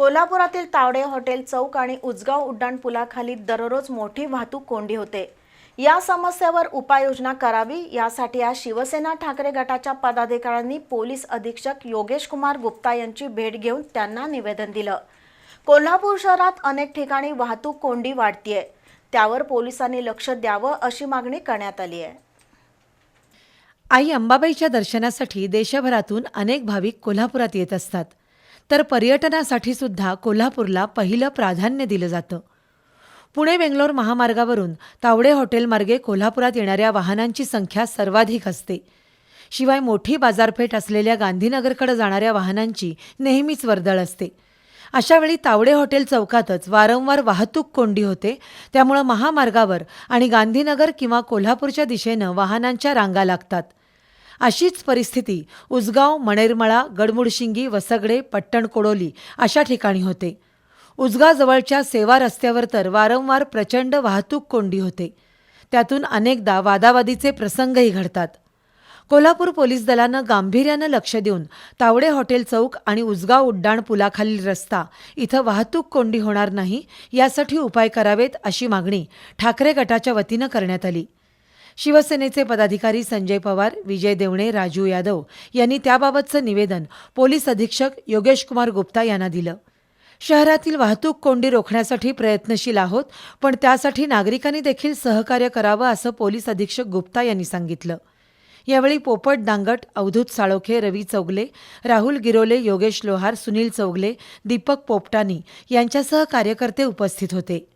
कोल्हापुरातील तावडे हॉटेल चौक आणि उजगाव उड्डाणपुलाखाली दररोज मोठी वाहतूक कोंडी होते. या समस्येवर उपाययोजना करावी यासाठी आज शिवसेना ठाकरे गटाच्या पदाधिकाऱ्यांनी पोलीस अधीक्षक योगेश कुमार गुप्ता यांची भेट घेऊन त्यांना निवेदन दिलं. कोल्हापूर शहरात अनेक ठिकाणी वाहतूक कोंडी वाढतीये. त्यावर पोलिसांनी लक्ष द्यावं अशी मागणी करण्यात आली आहे. आई अंबाबाईच्या दर्शनासाठी देशभरातून अनेक भाविक कोल्हापुरात येत असतात. तर पर्यटनासाठी सुद्धा कोल्हापूरला पहिलं प्राधान्य दिलं जातं. पुणे बेंगलोर महामार्गावरून तावडे हॉटेलमार्गे कोल्हापुरात येणाऱ्या वाहनांची संख्या सर्वाधिक असते. शिवाय मोठी बाजारपेठ असलेल्या गांधीनगरकडे जाणाऱ्या वाहनांची नेहमीच वर्दळ असते. अशावेळी तावडे हॉटेल चौकातच वारंवार वाहतूक कोंडी होते. त्यामुळं महामार्गावर आणि गांधीनगर किंवा कोल्हापूरच्या दिशेनं वाहनांच्या रांगा लागतात. अशीच परिस्थिती उसगाव मणेरमळा गडमुडशिंगी वसगडे पट्टण कोडोली अशा ठिकाणी होते. उसगाजवळच्या सेवा रस्त्यावर तर वारंवार प्रचंड वाहतूक कोंडी होते. त्यातून अनेकदा वादावादीचे प्रसंगही घडतात. कोल्हापूर पोलीस दलानं गांभीर्यानं लक्ष देऊन तावडे हॉटेल चौक आणि उजगाव उड्डाण पुलाखालील रस्ता इथं वाहतूक कोंडी होणार नाही यासाठी उपाय करावेत अशी मागणी ठाकरे गटाच्या वतीनं करण्यात आली. शिवसेनेचे पदाधिकारी संजय पवार विजय देवणे राजू यादव यांनी त्याबाबतचं निवेदन पोलीस अधीक्षक योगेश कुमार गुप्ता यांना दिलं. शहरातील वाहतूक कोंडी रोखण्यासाठी प्रयत्नशील आहोत पण त्यासाठी नागरिकांनी देखील सहकार्य करावं असं पोलीस अधीक्षक गुप्ता यांनी सांगितलं. यावेळी पोपट दांगट अवधूत साळोखे रवी चौगले राहुल गिरोले योगेश लोहार सुनील चौगले दीपक पोपटानी यांच्यासह कार्यकर्ते उपस्थित होते.